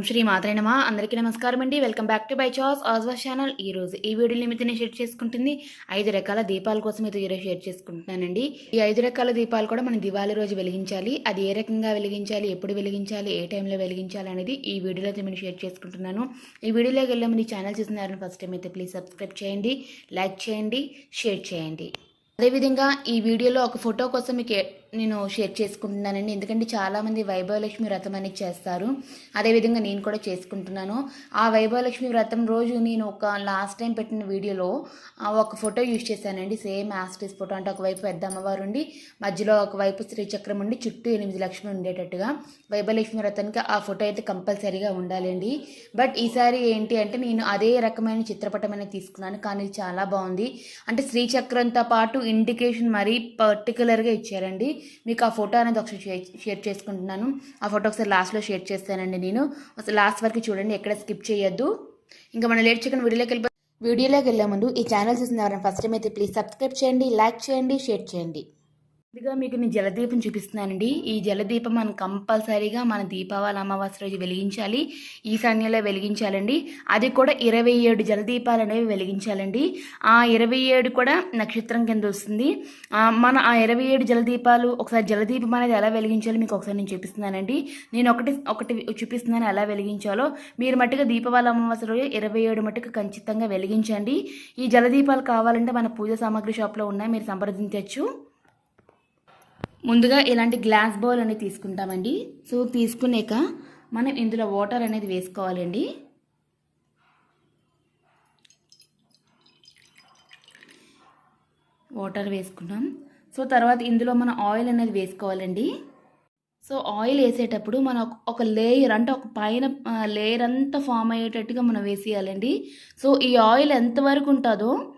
ఓం శ్రీ మాత్రేనమా అందరికీ నమస్కారం అండి. వెల్కమ్ బ్యాక్ టు బై చాస్ ఆజ్వా ఛానల్. ఈ రోజు ఈ వీడియో నిమిత్తం నేను షేర్ చేసుకుంటుంది. ఐదు రకాల దీపాల కోసం అయితే ఈరోజు షేర్ చేసుకుంటున్నానండి. ఈ ఐదు రకాల దీపాలు కూడా మనం దివాళీ రోజు వెలిగించాలి. అది ఏ రకంగా వెలిగించాలి? ఎప్పుడు వెలిగించాలి? ఏ టైంలో వెలిగించాలి అనేది ఈ వీడియోలో అయితే నేను షేర్ చేసుకుంటున్నాను. ఈ వీడియోలోకి వెళ్ళే ముందు ఛానల్ చూస్తున్నారని ఫస్ట్ టైం అయితే ప్లీజ్ సబ్స్క్రైబ్ చేయండి లైక్ చేయండి షేర్ చేయండి. అదేవిధంగా ఈ వీడియోలో ఒక ఫోటో కోసం మీకు నేను షేర్ చేసుకుంటున్నానండి. ఎందుకంటే చాలామంది వైభవలక్ష్మి వ్రతం అనేది చేస్తారు. అదేవిధంగా నేను కూడా చేసుకుంటున్నాను. ఆ వైభవలక్ష్మి వ్రతం రోజు నేను ఒక లాస్ట్ టైం పెట్టిన వీడియోలో ఒక ఫోటో యూజ్ చేశానండి. సేమ్ యాస్టిస్ ఫోటో అంటే ఒకవైపు పెద్ద అమ్మవారు ఉండి మధ్యలో ఒకవైపు శ్రీచక్రం ఉండి చుట్టూ ఎనిమిది లక్ష్మి ఉండేటట్టుగా వైభవలక్ష్మి వ్రతానికి ఆ ఫోటో అయితే కంపల్సరీగా ఉండాలండి. బట్ ఈసారి ఏంటి అంటే నేను అదే రకమైన చిత్రపటం అనేది తీసుకున్నాను. కానీ ఇది చాలా బాగుంది. అంటే శ్రీచక్రంతో పాటు ఇండికేషన్ మరీ పర్టికులర్గా ఇచ్చారండి. మీకు ఆ ఫోటో అనేది ఒకసారి షేర్ చేసుకుంటున్నాను. ఆ ఫోటో ఒకసారి లాస్ట్లో షేర్ చేస్తానండి నేను. అసలు లాస్ట్ వరకు చూడండి ఎక్కడ స్కిప్ చేయొద్దు. ఇంకా మనం లేట్ చికెన్ వీడియోలోకి వెళ్ళి వీడియోలోకి వెళ్ళే ముందు ఈ ఛానల్ చూసిన ఎవరైనా ఫస్ట్ టైం అయితే ప్లీజ్ సబ్స్క్రైబ్ చేయండి లైక్ చేయండి షేర్ చేయండి. ఇదిగా మీకు నేను జలదీపం చూపిస్తున్నానండి. ఈ జలదీపం మనం కంపల్సరీగా మన దీపావళి అమావాస్య రోజు వెలిగించాలి. ఈశాన్యంలో వెలిగించాలండి. అది కూడా ఇరవై ఏడు జలదీపాలు అనేవి వెలిగించాలండి. ఆ ఇరవై ఏడు కూడా నక్షత్రం కింద వస్తుంది. మన ఆ ఇరవై ఏడు జలదీపాలు ఒకసారి జలదీపం అనేది ఎలా వెలిగించాలో మీకు ఒకసారి నేను చూపిస్తున్నానండి. నేను ఒకటి ఒకటి చూపిస్తున్నాను ఎలా వెలిగించాలో. మీరు మట్టుగా దీపావళి అమావాస్య రోజు ఇరవై ఏడు మట్టుకు ఖచ్చితంగా వెలిగించండి. ఈ జలదీపాలు కావాలంటే మన పూజ సామాగ్రి షాప్లో ఉన్నాయి. మీరు సంప్రదించవచ్చు ముందుగా ఇలాంటి గ్లాస్ బౌల్ అనేది తీసుకుంటామండి. సో తీసుకున్నాక మనం ఇందులో వాటర్ అనేది వేసుకోవాలండి. వాటర్ వేసుకున్నాం. సో తర్వాత ఇందులో మనం ఆయిల్ అనేది వేసుకోవాలండి. సో ఆయిల్ వేసేటప్పుడు మనం ఒక- ఒక లేయర్ అంటే ఒక పైన లేయర్ అంతా ఫామ్ అయ్యేటట్టుగా మనం వేసేయాలండి. సో ఈ ఆయిల్ ఎంతవరకు ఉంటుందో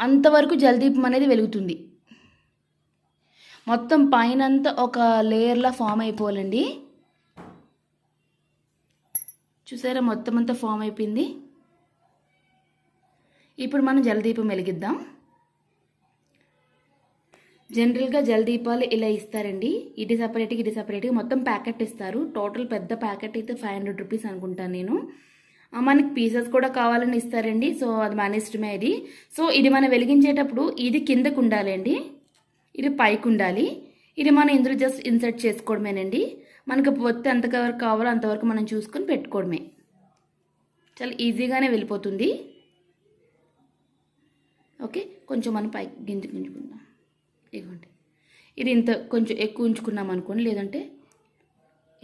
అంతవరకు జలదీపం అనేది వెలుగుతుంది. మొత్తం పైన అంతా ఒక లేయర్లా ఫామ్ అయిపోవాలండి. చూసారా మొత్తం అంతా ఫామ్ అయిపోయింది. ఇప్పుడు మనం జలదీపం వెలిగిద్దాం. జనరల్గా జలదీపాలు ఇలా ఇస్తారండి. ఇది సపరేట్గా ఇది సపరేట్గా మొత్తం ప్యాకెట్ ఇస్తారు. టోటల్ పెద్ద ప్యాకెట్ అయితే ఫైవ్ హండ్రెడ్ రూపీస్ అనుకుంటాను నేను. మనకి పీసెస్ కూడా కావాలని ఇస్తారండి. సో అది మన ఇష్టమే ఇది సో ఇది మనం వెలిగించేటప్పుడు ఇది కిందకు ఉండాలండి. ఇది పైకి ఉండాలి ఇది మనం ఇందులో జస్ట్ ఇన్సర్ట్ చేసుకోవడమేనండి. మనకు పొత్తు ఎంతవరకు కావాలో అంతవరకు మనం చూసుకొని పెట్టుకోవడమే. చాలా ఈజీగానే వెళ్ళిపోతుంది. ఓకే కొంచెం మనం పైకి గింజ గుంజుకుందాం. ఇదిగోండి. ఇది ఇంత కొంచెం ఎక్కువ ఉంచుకున్నాం అనుకోండి లేదంటే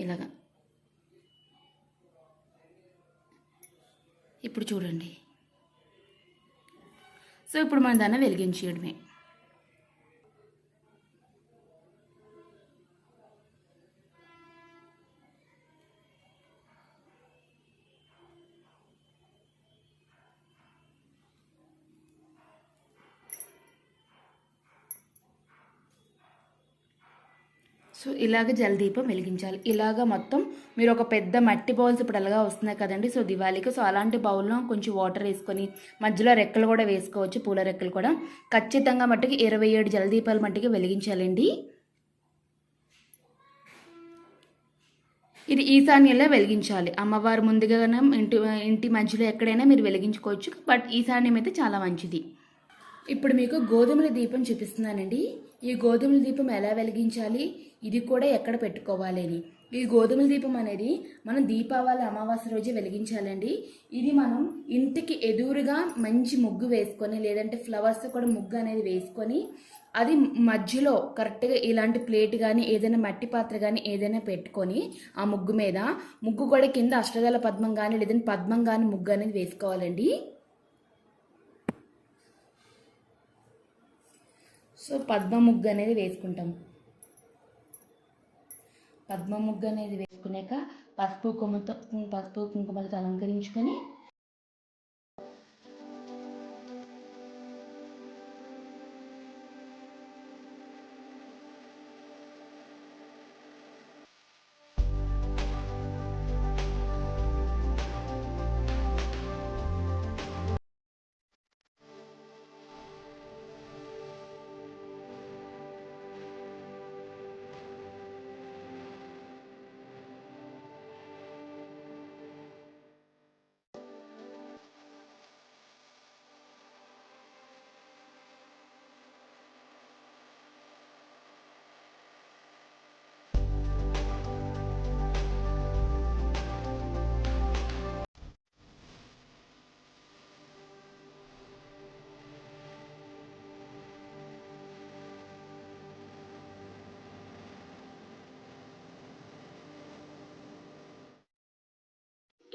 ఇలాగా. ఇప్పుడు చూడండి. సో ఇప్పుడు మనం దాన్ని వెలిగించేయడమే. ఇలాగ జలదీపం వెలిగించాలి. ఇలాగ మొత్తం మీరు ఒక పెద్ద మట్టి బౌల్స్ ఇప్పుడు అలాగా వస్తున్నాయి కదండి. సో దివాళీకి సో అలాంటి బౌల్లో కొంచెం వాటర్ వేసుకొని మధ్యలో రెక్కలు కూడా వేసుకోవచ్చు పూల రెక్కలు కూడా. ఖచ్చితంగా మట్టికి ఇరవై ఏడు జలదీపాలు మట్టికి వెలిగించాలండి. ఇది ఈశాన్యంలో వెలిగించాలి. అమ్మవారు ముందుగా ఇంటి ఇంటి మధ్యలో ఎక్కడైనా మీరు వెలిగించుకోవచ్చు. బట్ ఈశాన్యం అయితే చాలా మంచిది. ఇప్పుడు మీకు గోధుమల దీపం చూపిస్తున్నానండి. ఈ గోధుమల దీపం ఎలా వెలిగించాలి? ఇది కూడా ఎక్కడ పెట్టుకోవాలి అని. ఈ గోధుమల దీపం అనేది మనం దీపావళి అమావాస్య రోజే వెలిగించాలండి. ఇది మనం ఇంటికి ఎదురుగా మంచి ముగ్గు వేసుకొని లేదంటే ఫ్లవర్స్ కూడా ముగ్గు అనేది వేసుకొని అది మధ్యలో కరెక్ట్గా ఇలాంటి ప్లేట్ కానీ ఏదైనా మట్టి పాత్ర కానీ ఏదైనా పెట్టుకొని ఆ ముగ్గు మీద ముగ్గు కూడా కింద అష్టదళ పద్మం కానీ లేదంటే పద్మం కానీ ముగ్గు అనేది వేసుకోవాలండి. సో పద్మ ముగ్గు అనేది వేసుకుంటాం. పద్మ ముగ్గు అనేది వేసుకున్నాక పసుపు కుంకుమతో పసుపు కుంకుమలతో అలంకరించుకొని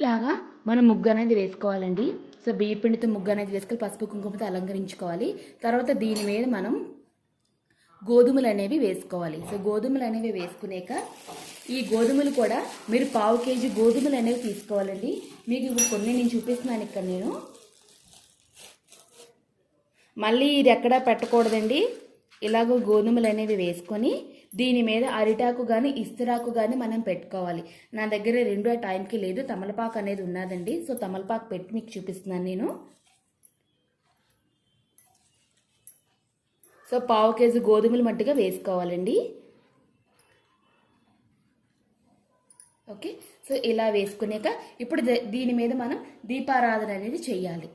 ఇలాగా మనం ముగ్గు అనేది వేసుకోవాలండి. సో బియ్య పిండితో ముగ్గు అనేది వేసుకొని పసుపు కుంకుమతో అలంకరించుకోవాలి. తర్వాత దీని మీద మనం గోధుమలు అనేవి వేసుకోవాలి. సో గోధుమలు అనేవి వేసుకునేక ఈ గోధుమలు కూడా మీరు పావు కేజీ గోధుమలు అనేవి తీసుకోవాలండి. మీకు ఇప్పుడు కొన్ని నేను చూపిస్తున్నాను ఇక్కడ నేను. మళ్ళీ ఇది ఎక్కడా పెట్టకూడదండి. ఇలాగో గోధుమలు అనేవి వేసుకొని దీని మీద అరిటాకు కానీ ఇస్తరాకు కానీ మనం పెట్టుకోవాలి. నా దగ్గర రెండో టైంకి లేదు. తమలపాకు అనేది ఉన్నదండి. సో తమలపాకు పెట్టి మీకు చూపిస్తున్నాను నేను. సో పావు కేజీ గోధుమలు మట్టిగా వేసుకోవాలండి. ఓకే? సో ఇలా వేసుకునేక ఇప్పుడు దీని మీద మనం దీపారాధన అనేది చేయాలి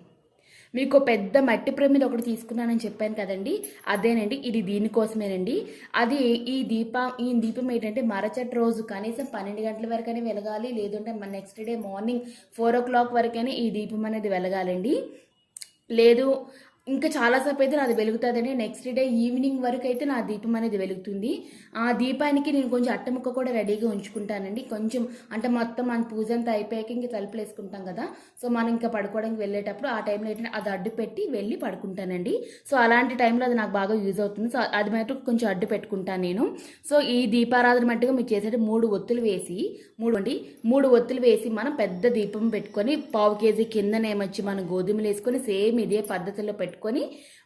మీకు పెద్ద మట్టి ప్రమిద ఒకటి తీసుకున్నానని చెప్పాను కదండి. అదేనండి ఇది దీనికోసమేనండి. అది ఈ దీపం ఈ దీపం ఏంటంటే మరచటి రోజు కనీసం పన్నెండు గంటల వరకైనా వెలగాలి లేదంటే మన next day morning four o'clock వరకైనా ఈ దీపం అనేది వెలగాలండి. లేదు ఇంకా చాలాసేపు అయితే నాది వెలుగుతుందండి. నెక్స్ట్ డే ఈవినింగ్ వరకు అయితే నా దీపం అనేది వెలుగుతుంది. ఆ దీపానికి నేను కొంచెం అట్టముక్క కూడా రెడీగా ఉంచుకుంటానండి. కొంచెం అంటే మొత్తం మన పూజ అంతా అయిపోయాక ఇంక తలుపులు వేసుకుంటాం కదా. సో మనం ఇంకా పడుకోవడానికి వెళ్ళేటప్పుడు ఆ టైంలో ఏంటంటే అది అడ్డు పెట్టి వెళ్ళి పడుకుంటానండి. సో అలాంటి టైంలో అది నాకు బాగా యూజ్ అవుతుంది. సో అది మటుకు కొంచెం అడ్డు పెట్టుకుంటాను నేను. సో ఈ దీపారాధన మట్టుగా మీరు చేసేది మూడు ఒత్తులు వేసి మూడు అండి మూడు ఒత్తులు వేసి మనం పెద్ద దీపం పెట్టుకొని పావు కేజీ కిందనేమొచ్చి మనం గోధుమలు వేసుకొని సేమ్ ఇదే పద్ధతిలో పెట్టుకొని పెట్టుకొని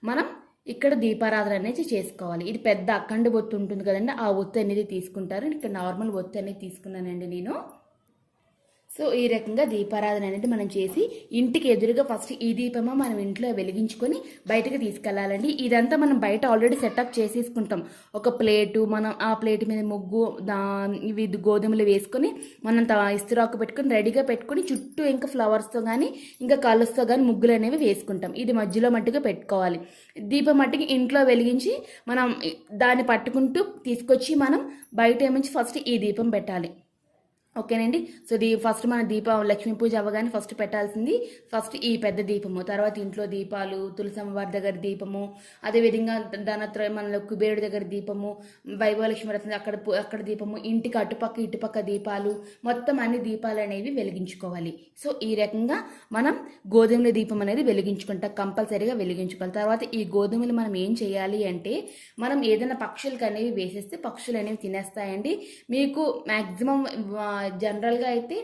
మనం ఇక్కడ దీపారాధన అనేది చేసుకోవాలి. ఇది పెద్ద అఖండ ఒత్తు ఉంటుంది కదండి ఆ ఒత్తు అనేది తీసుకుంటారు. ఇక్కడ నార్మల్ ఒత్తు అనేది తీసుకున్నానండి నేను. సో ఈ రకంగా దీపారాధన అనేది మనం చేసి ఇంటికి ఎదురుగా ఫస్ట్ ఈ దీపమా మనం ఇంట్లో వెలిగించుకొని బయటకు తీసుకెళ్ళాలండి. ఇదంతా మనం బయట ఆల్రెడీ సెటప్ చేసేసుకుంటాం. ఒక ప్లేటు మనం ఆ ప్లేట్ మీద ముగ్గు దా ఇవి గోధుమలు వేసుకొని మనం త- ఇస్తిరాకు పెట్టుకొని రెడీగా పెట్టుకొని చుట్టూ ఇంకా ఫ్లవర్స్తో కానీ ఇంకా కలర్స్తో కానీ ముగ్గులు అనేవి వేసుకుంటాం. ఇది మధ్యలో మట్టుగా పెట్టుకోవాలి. దీపం మట్టుకి ఇంట్లో వెలిగించి మనం దాన్ని పట్టుకుంటూ తీసుకొచ్చి మనం బయట ఏమించి ఫస్ట్ ఈ దీపం పెట్టాలి. ఓకేనండి? సో దీ ఫస్ట్ మన దీపం లక్ష్మీ పూజ అవ్వగానే ఫస్ట్ పెట్టాల్సింది ఫస్ట్ ఈ పెద్ద దీపము. తర్వాత ఇంట్లో దీపాలు తులసమ్మవారి దగ్గర దీపము అదేవిధంగా ధనత్ర మన కుబేరుడి దగ్గర దీపము వైభవలక్ష్మి రత్న అక్కడ అక్కడ దీపము ఇంటికి అటుపక్క ఇటుపక్క దీపాలు మొత్తం అన్ని దీపాలు అనేవి వెలిగించుకోవాలి. సో ఈ రకంగా మనం గోధుమల దీపం అనేది వెలిగించుకుంటాం కంపల్సరీగా వెలిగించుకోవాలి. తర్వాత ఈ గోధుమలు మనం ఏం చేయాలి అంటే మనం ఏదైనా పక్షులకు అనేవి వేసేస్తే పక్షులు అనేవి తినేస్తాయండి. మీకు మ్యాక్సిమం జనరల్గా అయితే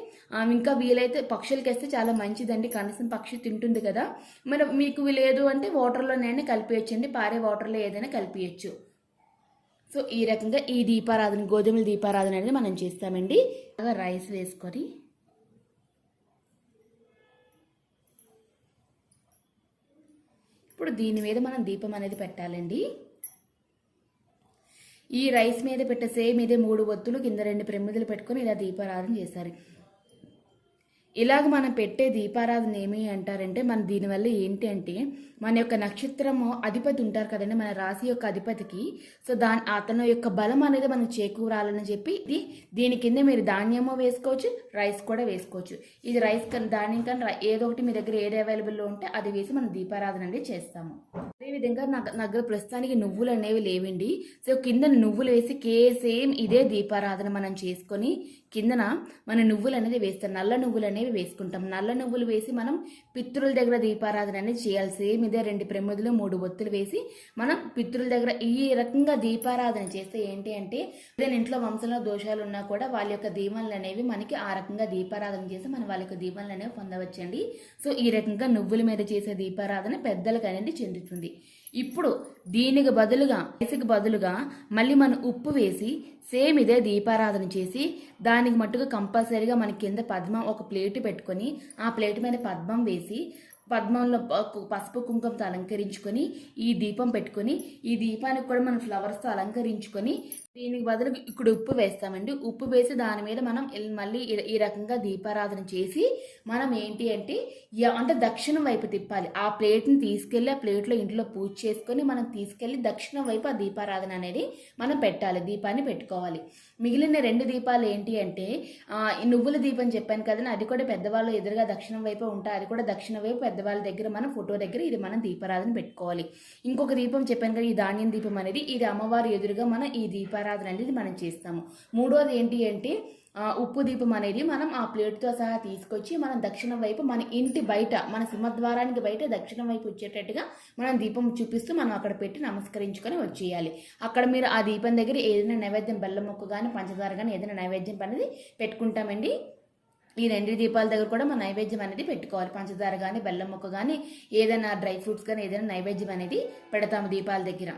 ఇంకా వీలైతే పక్షులకి వేస్తే చాలా మంచిదండి. కనీసం పక్షి తింటుంది కదా. మరి మీకు లేదు అంటే వాటర్లోనైనా కలిపేయచ్చండి. పారే వాటర్లో ఏదైనా కలిపేయచ్చు. సో ఈ రకంగా ఈ దీపారాధన గోధుమల దీపారాధన అనేది మనం చేస్తామండి. రైస్ వేసుకొని ఇప్పుడు దీని మీద మనం దీపం అనేది పెట్టాలండి. ఈ రైస్ మీద పెట్టే సేమ్ ఇదే మూడు ఒత్తులు కింద రెండు ప్రమిదలు పెట్టుకొని ఇలా దీపారాధన చేశారు. ఇలాగ మనం పెట్టే దీపారాధన ఏమి అంటారంటే మన దీనివల్ల ఏంటి అంటే మన యొక్క నక్షత్రము అధిపతి ఉంటారు కదండి మన రాశి యొక్క అధిపతికి. సో దాని అతను యొక్క బలం అనేది మనకు చేకూరాలని చెప్పి ఇది దీని కింద మీరు ధాన్యము వేసుకోవచ్చు రైస్ కూడా వేసుకోవచ్చు. ఇది రైస్ కానీ ధాన్యం కానీ ఏదో ఒకటి మీ దగ్గర ఏది అవైలబుల్లో ఉంటే అది వేసి మనం దీపారాధన అనేది చేస్తాము. అదేవిధంగా నా నా దగ్గర ప్రస్తుతానికి నువ్వులు అనేవి లేవండి. సో కింద నువ్వులు వేసి కే సేమ్ ఇదే దీపారాధన మనం చేసుకొని కిందన మన నువ్వులు అనేది వేస్తాం. నల్ల నువ్వులు అనేవి వేసుకుంటాం. నల్ల నువ్వులు వేసి మనం పిత్రుల దగ్గర దీపారాధన అనేది చేయాలి. సేమ్ ఇదే రెండు ప్రమిదలు మూడు ఒత్తులు వేసి మనం పిత్రుల దగ్గర ఈ రకంగా దీపారాధన చేస్తే ఏంటి అంటే ఏదైనా ఇంట్లో వంశంలో దోషాలు ఉన్నా కూడా వాళ్ళ యొక్క దీవెనలు అనేవి మనకి ఆ రకంగా దీపారాధన చేసి మనం వాళ్ళ యొక్క దీవెనలు అనేవి పొందవచ్చండి. సో ఈ రకంగా నువ్వుల మీద చేసే దీపారాధన పెద్దలకు అనేది చెందుతుంది. ఇప్పుడు దీనికి బదులుగా రైస్కి బదులుగా మళ్ళీ మనం ఉప్పు వేసి సేమ్ ఇదే దీపారాధన చేసి దానికి మట్టుకు కంపల్సరీగా మన కింద పద్మం ఒక ప్లేట్ పెట్టుకొని ఆ ప్లేట్ మీద పద్మం వేసి పద్మంలో పసుపు కుంకుమతో అలంకరించుకొని ఈ దీపం పెట్టుకొని ఈ దీపానికి కూడా మనం ఫ్లవర్స్తో అలంకరించుకొని దీనికి బదులు ఇక్కడ ఉప్పు వేస్తామండి. ఉప్పు వేసి దాని మీద మనం మళ్ళీ ఈ- ఈ రకంగా దీపారాధన చేసి మనం ఏంటి అంటే అంటే దక్షిణం వైపు తిప్పాలి. ఆ ప్లేట్ని తీసుకెళ్ళి ఆ ప్లేట్లో ఇంట్లో పూజ చేసుకొని మనం తీసుకెళ్ళి దక్షిణం వైపు ఆ దీపారాధన అనేది మనం పెట్టాలి దీపాన్ని పెట్టుకోవాలి. మిగిలిన రెండు దీపాలు ఏంటి అంటే ఈ నువ్వుల దీపం చెప్పాను కదండి అది కూడా పెద్దవాళ్ళు ఎదురుగా దక్షిణం వైపు ఉంటాయి. అది కూడా దక్షిణ వైపు పెద్దవాళ్ళ దగ్గర మనం ఫోటో దగ్గర ఇది మనం దీపారాధన పెట్టుకోవాలి. ఇంకొక దీపం చెప్పాను కదా ఈ ధాన్యం దీపం అనేది ఇది అమ్మవారి ఎదురుగా మనం ఈ దీపారాధన అనేది మనం చేస్తాము. మూడోది ఏంటి అంటే ఉప్పు దీపం అనేది మనం ఆ ప్లేట్తో సహా తీసుకొచ్చి మనం దక్షిణం వైపు మన ఇంటి బయట మన సింహద్వారానికి బయట దక్షిణం వైపు వచ్చేటట్టుగా మనం దీపం చూపిస్తూ మనం అక్కడ పెట్టి నమస్కరించుకొని వచ్చేయాలి. అక్కడ మీరు ఆ దీపం దగ్గర ఏదైనా నైవేద్యం బెల్లం మొక్క కానీ పంచదార కానీ ఏదైనా నైవేద్యం అనేది పెట్టుకుంటామండి. ఈ రెండు దీపాల దగ్గర కూడా మన నైవేద్యం అనేది పెట్టుకోవాలి. పంచదార కానీ బెల్లం మొక్క కానీ ఏదైనా డ్రై ఫ్రూట్స్ కానీ ఏదైనా నైవేద్యం అనేది పెడతాము దీపాల దగ్గర.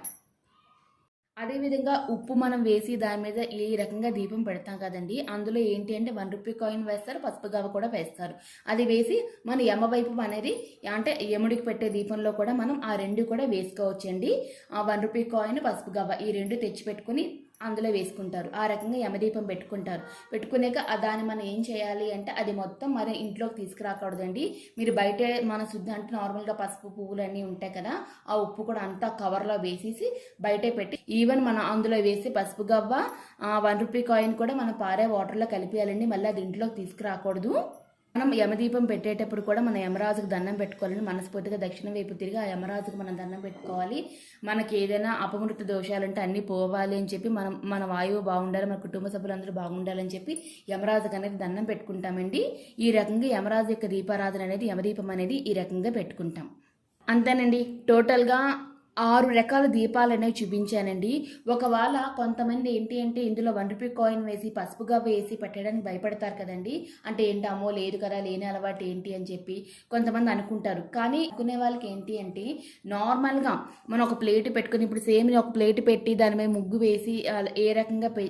అదేవిధంగా ఉప్పు మనం వేసి దాని మీద ఈ రకంగా దీపం పెడతాం కదండి అందులో ఏంటి అంటే వన్ రూపీ కాయిన్ వేస్తారు పసుపు గవ్వ కూడా వేస్తారు. అది వేసి మన యమ వైపు అనేది అంటే యముడికి పెట్టే దీపంలో కూడా మనం ఆ రెండు కూడా వేసుకోవచ్చండి. ఆ వన్ రూపీ కాయిన్ పసుపు గవ్వ ఈ రెండు తెచ్చిపెట్టుకుని అందులో వేసుకుంటారు. ఆ రకంగా యమదీపం పెట్టుకుంటారు. పెట్టుకునేక దాన్ని మనం ఏం చేయాలి అంటే అది మొత్తం మన ఇంట్లోకి తీసుకురాకూడదండి. మీరు బయట మన శుద్ధి అంటే నార్మల్గా పసుపు పువ్వులు అన్నీ ఉంటాయి కదా ఆ ఉప్పు కూడా అంతా కవర్లో వేసేసి బయటే పెట్టి ఈవెన్ మనం అందులో వేసి పసుపు గవ్వ వన్ రూపీ కాయిన్ కూడా మనం పారే వాటర్లో కలిపేయాలండి. మళ్ళీ అది ఇంట్లోకి తీసుకురాకూడదు. మనం యమదీపం పెట్టేటప్పుడు కూడా మన యమరాజుకు దండం పెట్టుకోవాలని మనస్ఫూర్తిగా దక్షిణ వైపు తిరిగి ఆ యమరాజుకు మనం దండం పెట్టుకోవాలి. మనకి ఏదైనా అపమృత దోషాలుంటే అన్నీ పోవాలి అని చెప్పి మనం మన వాయువు బాగుండాలి మన కుటుంబ సభ్యులందరూ బాగుండాలని చెప్పి యమరాజుకు అనేది దండం పెట్టుకుంటామండి. ఈ రకంగా యమరాజు యొక్క దీపారాధన అనేది యమదీపం అనేది ఈ రకంగా పెట్టుకుంటాం. అంతేనండి. టోటల్గా ఆరు రకాల దీపాలు అనేవి చూపించానండి. ఒకవేళ కొంతమంది ఏంటి అంటే ఇందులో వన్ రూపీ కాయిన్ వేసి పసుపుగా వేసి పెట్టడానికి భయపడతారు కదండి. అంటే ఏంటి అమ్మో లేదు కదా లేని అలవాటు ఏంటి అని చెప్పి కొంతమంది అనుకుంటారు. కానీ అనుకునే వాళ్ళకి ఏంటి అంటే నార్మల్గా మనం ఒక ప్లేట్ పెట్టుకుని ఇప్పుడు సేమ్ ఒక ప్లేట్ పెట్టి దాని మీద ముగ్గు వేసి ఏ రకంగా పె-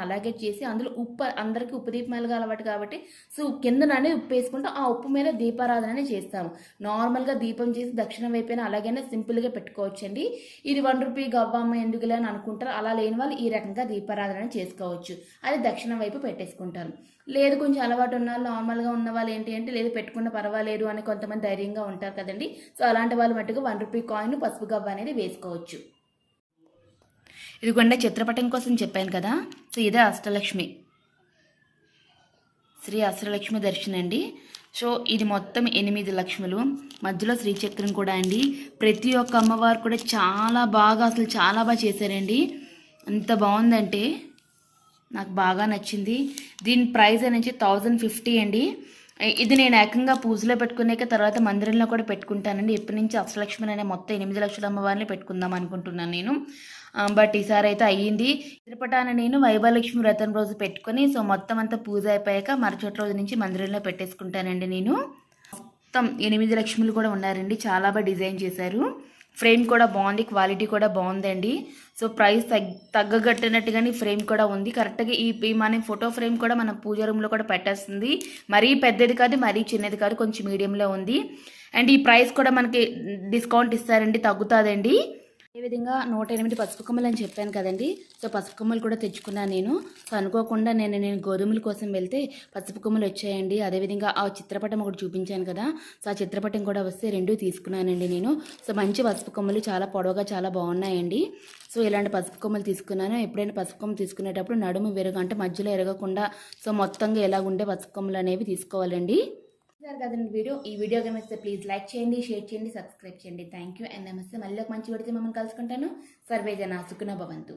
అలాగే చేసి అందులో ఉప్పు అందరికీ ఉప్పు దీపాలుగా అలవాటు కాబట్టి సో కిందననే ఉప్పు వేసుకుంటూ ఆ ఉప్పు మీద దీపారాధన చేస్తాము. నార్మల్గా దీపం చేసి దక్షిణ వైపున అలాగైనా సింపుల్గా పెట్టుకోవచ్చు పెట్టుకోవచ్చండి ఇది వన్ రూపీ గవ్వమ్మ ఎందుకులే అని అనుకుంటారు. అలా లేని వాళ్ళు ఈ రకంగా దీపారాధన చేసుకోవచ్చు. అది దక్షిణ వైపు పెట్టేసుకుంటారు. లేదు కొంచెం అలవాటు ఉన్న వాళ్ళు నార్మల్గా ఉన్న వాళ్ళు ఏంటి అంటే లేదు పెట్టుకున్న పర్వాలేదు అని కొంతమంది ధైర్యంగా ఉంటారు కదండి. సో అలాంటి వాళ్ళు మట్టుకు వన్ రూపీ కాయిన్ పసుపు గవ్వ అనేది వేసుకోవచ్చు. ఇదిగోండి చిత్రపటం కోసం చెప్పాను కదా. సో ఇదే అష్టలక్ష్మి. శ్రీ అష్టలక్ష్మి దర్శనం అండి. సో ఇది మొత్తం ఎనిమిది లక్ష్ములు. మధ్యలో శ్రీచక్రం కూడా అండి. ప్రతి ఒక్క అమ్మవారు కూడా చాలా బాగా అసలు చాలా బాగా చేశారండి. అంత బాగుందంటే నాకు బాగా నచ్చింది. దీని ప్రైస్ అనేది థౌజండ్ ఫిఫ్టీ అండి. ఇది నేను ఏకంగా పూజలో పెట్టుకునేక తర్వాత మందిరంలో కూడా పెట్టుకుంటానండి. ఎప్పటి నుంచి అష్టలక్ష్మి అనే మొత్తం ఎనిమిది లక్షల అమ్మవారిని పెట్టుకుందాం అనుకుంటున్నాను నేను. బట్ ఈసారి అయితే అయ్యింది. తిరుపటాన నేను వైభవలక్ష్మి వ్రతం రోజు పెట్టుకొని సో మొత్తం అంతా పూజ అయిపోయాక మరుసటి రోజు నుంచి మందిరంలో పెట్టేసుకుంటానండి నేను. మొత్తం ఎనిమిది లక్ష్ములు కూడా ఉన్నారండి. చాలా బాగా డిజైన్ చేశారు. ఫ్రేమ్ కూడా బాగుంది క్వాలిటీ కూడా బాగుందండి. సో ప్రైస్ తగ్ తగ్గగట్టినట్టుగానే ఫ్రేమ్ కూడా ఉంది. కరెక్ట్గా ఈ ఈ మన ఫోటో ఫ్రేమ్ కూడా మన పూజ రూమ్లో కూడా పెట్టేస్తుంది. మరీ పెద్దది కాదు మరీ చిన్నది కాదు కొంచెం మీడియంలో ఉంది. అండ్ ఈ ప్రైస్ కూడా మనకి డిస్కౌంట్ ఇస్తారండి తగ్గుతుందండి. అదేవిధంగా నూట ఎనిమిది పసుపు కొమ్మలు అని చెప్పాను కదండి. సో పసుపు కొమ్మలు కూడా తెచ్చుకున్నాను నేను. సో అనుకోకుండా నేను నేను గోధుమల కోసం వెళ్తే పసుపు కొమ్మలు వచ్చాయండి. అదేవిధంగా ఆ చిత్రపటం ఒకటి చూపించాను కదా. సో ఆ చిత్రపటం కూడా వస్తే రెండు తీసుకున్నానండి నేను. సో మంచి పసుపు కొమ్మలు చాలా పొడవుగా చాలా బాగున్నాయండి. సో ఇలాంటి పసుపు కొమ్మలు తీసుకున్నాను. ఎప్పుడైనా పసుపు కొమ్మ తీసుకునేటప్పుడు నడుము విరగ అంటే మధ్యలో ఎరగకుండా సో మొత్తంగా ఎలాగుండే పసుపు కొమ్మలు అనేవి తీసుకోవాలండి. కదండి వీడియో? ఈ వీడియో కనిపిస్తే ప్లీజ్ లైక్ చేయండి షేర్ చేయండి సబ్స్క్రైబ్ చేయండి. థ్యాంక్ యూ అండ్ నమస్తే. మళ్ళీ ఒక మంచి పడితే మమ్మల్ని కలుసుకుంటాను. సర్వే జన సుఖన భవంతు.